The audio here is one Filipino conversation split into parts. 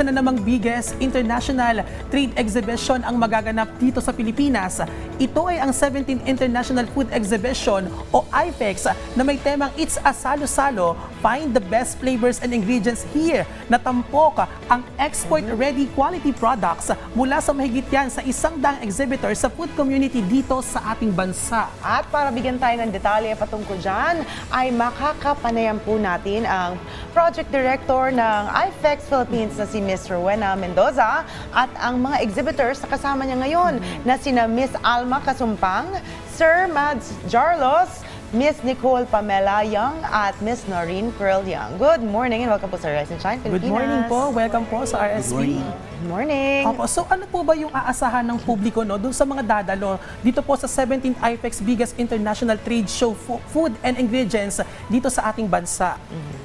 isa na namang biggest international trade exhibition ang magaganap dito sa Pilipinas. Ito ay ang 17th International Food Exhibition o IFEX na may temang It's a Salo-Salo, Find the Best Flavors and Ingredients Here. Natampok ang export-ready quality products mula sa mahigit yan sa isang daang exhibitor sa food community dito sa ating bansa. At para bigyan tayo ng detalye patungkol dyan, ay makakapanayan po natin ang Project Director ng IFEX Philippines na si Ms. Rowena Mendoza at ang mga exhibitors na kasama niya ngayon na sina Ms. Alma Kasumpang, Sir Mads Jarlos, Miss Nicole Pamela Young at Miss Noreen Pearl Young. Good morning and welcome po sa Rise and Shine Pilipinas. Good morning po. Welcome po sa RSP. Good morning. Opo, so ano po ba yung aasahan ng publiko no doon sa mga dadalo dito po sa 17th IFEX biggest international trade show fo- food and ingredients dito sa ating bansa? Um,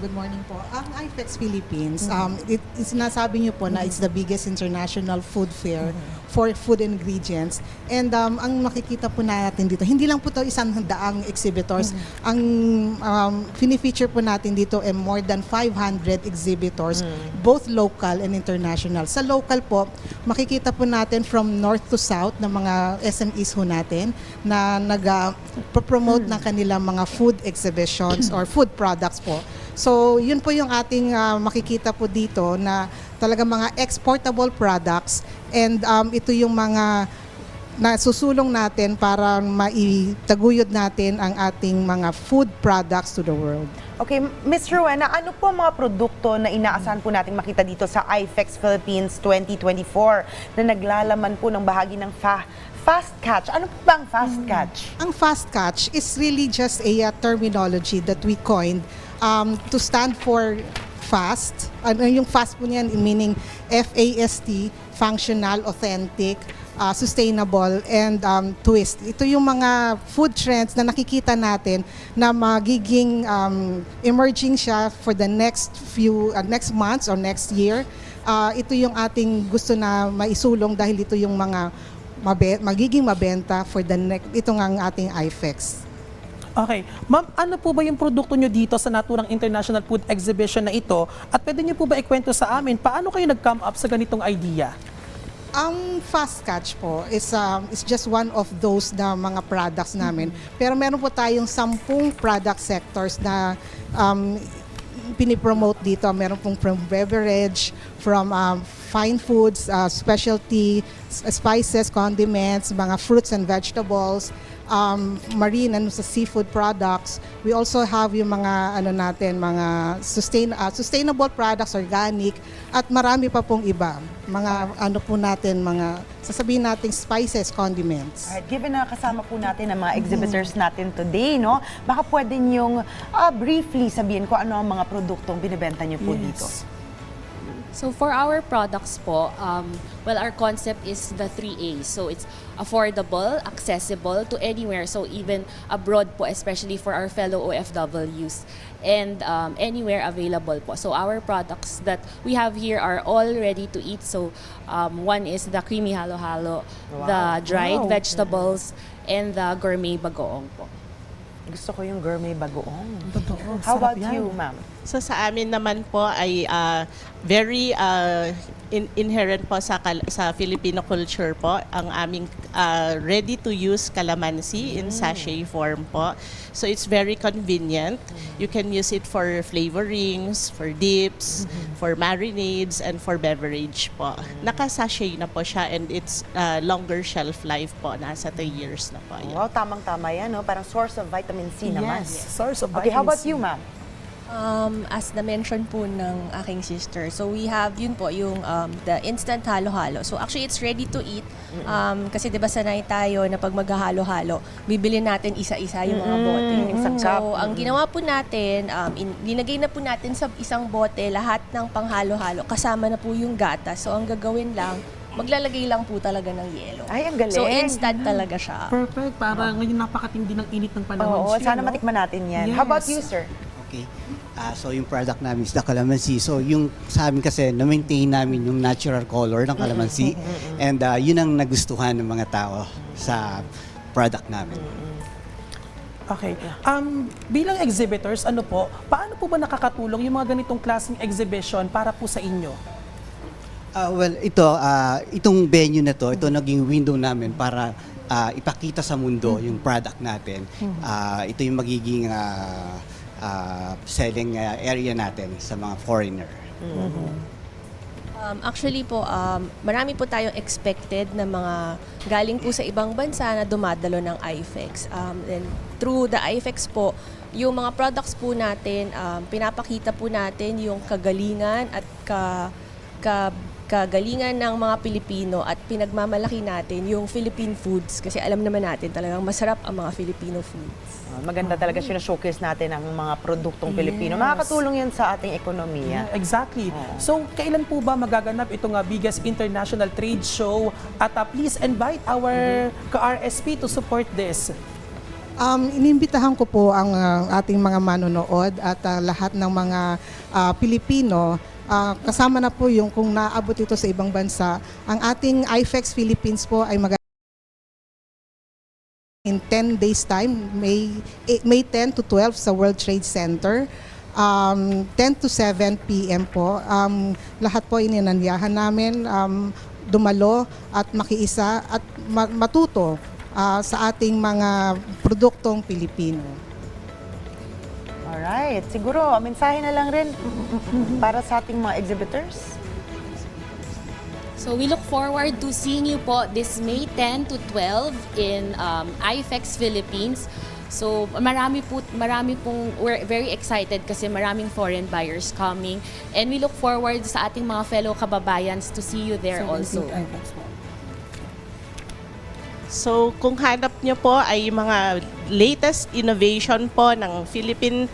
good morning po. Ang IFEX Philippines, um, it, it, sinasabi niyo po na it's the biggest international food fair for food ingredients. And um, ang makikita po natin dito, hindi lang po ito isang daang exhibitors. Ang um, fini-feature po natin dito ay more than 500 exhibitors, both local and international. Sa local po, makikita po natin from north to south ng mga SMEs ho natin na nag-promote ng kanilang mga food exhibitions or food products po. So, yun po yung ating ah, makikita po dito na talaga mga exportable products and um, ito yung mga na susulong natin para maitaguyod natin ang ating mga food products to the world. Okay, Ms. Rowena, ano po ang mga produkto na inaasahan po natin makita dito sa IFEX Philippines 2024 na naglalaman po ng bahagi ng fa- fast catch? Ano po ba ang fast catch? Ang fast catch is really just a uh, terminology that we coined um, to stand for fast. Ano yung fast po niyan meaning F-A-S-T, functional, authentic, uh, sustainable, and um, twist. Ito yung mga food trends na nakikita natin na magiging um, emerging siya for the next few, uh, next months or next year. Uh, ito yung ating gusto na maisulong dahil ito yung mga mabe- magiging mabenta for the next, ito nga ang ating IFEX. Okay. Ma'am, ano po ba yung produkto nyo dito sa naturang International Food Exhibition na ito? At pwede nyo po ba ikwento sa amin, paano kayo nag-come up sa ganitong idea? Ang fast catch po is um, is just one of those na mga products namin. Pero meron po tayong sampung product sectors na um, pinipromote dito. Meron pong from beverage, from um, fine foods, uh, specialty, spices, condiments, mga fruits and vegetables, um, marine and sa seafood products. We also have yung mga ano natin, mga sustain, uh, sustainable products, organic, at marami pa pong iba. Mga ano po natin, mga sasabihin nating spices, condiments. Alright, given na kasama po natin ang mga exhibitors natin today, no? Baka pwede niyong ah, briefly sabihin ko ano ang mga produktong binibenta niyo po dito. So for our products po, um, well, our concept is the 3 A's. So it's affordable, accessible to anywhere. So even abroad po, especially for our fellow OFWs. And um, anywhere available po. So our products that we have here are all ready to eat. So um, one is the creamy halo-halo, the dried Wow. vegetables, and the gourmet bagoong po. Gusto ko yung gourmet bagoong. Totoo. How sarap about yan. you, ma'am? So sa amin naman po ay ah, very ah, in- inherent po sa kal- sa Filipino culture po ang aming ah, ready to use calamansi in sachet form po. So it's very convenient. You can use it for flavorings, for dips, for marinades and for beverage po. Naka-sachet na po siya and it's ah, longer shelf life po nasa 3 years na po. yan. Wow, tamang-tama yan, no? Parang source of vitamin C naman. Yes, source of Okay, how vitamin about C. you, ma'am? Um, as na-mention po ng aking sister, so we have yun po, yung um, the instant halo-halo. So actually, it's ready to eat. Um, kasi di ba sanay tayo na pag maghahalo-halo, bibili natin isa-isa yung mga bote. Sa cup. So, ang ginawa po natin, um, in, linagay na po natin sa isang bote lahat ng panghalo-halo. Kasama na po yung gata. So, ang gagawin lang, maglalagay lang po talaga ng yelo. Ay, ang galing. So, instant talaga siya. Perfect. Para ngayon napakatindi ng init ng panahon. Oo, Siya, sana no? matikman natin yan. How about Yes. you, sir? Okay. Ah, so yung product namin is the calamansi. So yung sa amin kasi na-maintain namin yung natural color ng calamansi and ah, yun ang nagustuhan ng mga tao sa product namin. Okay. Um, bilang exhibitors, ano po, paano po ba nakakatulong yung mga ganitong klaseng exhibition para po sa inyo? Ah, well, ito, ah, itong venue na to, ito naging window namin para ah, ipakita sa mundo yung product natin. Ah, ito yung magiging ah, ah, selling ah, area natin sa mga foreigner. Um, actually po, um, marami po tayong expected na mga galing po sa ibang bansa na dumadalo ng IFEX. Um, and through the IFEX po, yung mga products po natin, um, pinapakita po natin yung kagalingan at ka, ka, kagalingan ng mga Pilipino at pinagmamalaki natin yung Philippine foods kasi alam naman natin talagang masarap ang mga Filipino foods. Ah, Maganda talaga showcase natin ang mga produktong Pilipino. Yes. Makakatulong yan sa ating ekonomiya. Yeah, exactly. So, kailan po ba magaganap itong uh, biggest international trade show? At uh, please invite our ka-RSP to support this. Um, inimbitahan ko po ang uh, ating mga manonood at uh, lahat ng mga uh, Pilipino uh, kasama na po yung kung naabot ito sa ibang bansa. Ang ating IFEX Philippines po ay mag in 10 days time, May, eh, May 10 to 12 sa World Trade Center. Um, 10 to 7 p.m. po. Um, lahat po ininanyahan namin um, dumalo at makiisa at ma- matuto ah, sa ating mga produktong Pilipino. Alright. Siguro, mensahe na lang rin para sa ating mga exhibitors. So we look forward to seeing you po this May 10 to 12 in um, IFEX Philippines. So marami po marami pong we're very excited kasi maraming foreign buyers coming and we look forward sa ating mga fellow kababayans to see you there also. So kung hanap niyo po ay mga latest innovation po ng Philippine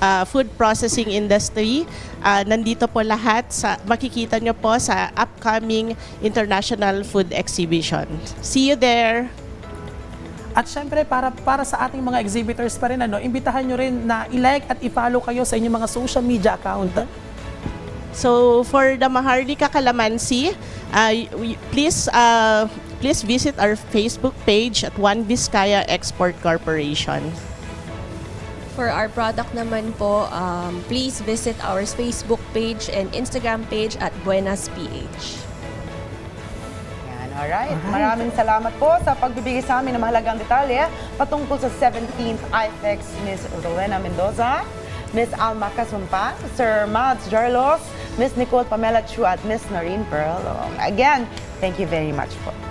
uh, food processing industry, uh, nandito po lahat sa makikita niyo po sa upcoming International Food Exhibition. See you there. At syempre, para, para sa ating mga exhibitors pa rin, ano, imbitahan nyo rin na i-like at i-follow kayo sa inyong mga social media account. So for the Maharlika Kalamansi, uh, we- please uh, please visit our Facebook page at One Vizcaya Export Corporation. For our product naman po, um, please visit our Facebook page and Instagram page at Buenas PH. Yan, alright. Maraming salamat po sa pagbibigay sa amin ng mahalagang detalye patungkol sa 17th IFEX Miss Rowena Mendoza, Miss Alma Casumpa, Sir Mads Jarlos, Miss Nicole Pamela Chu at Miss Noreen Pearl. Again, thank you very much po.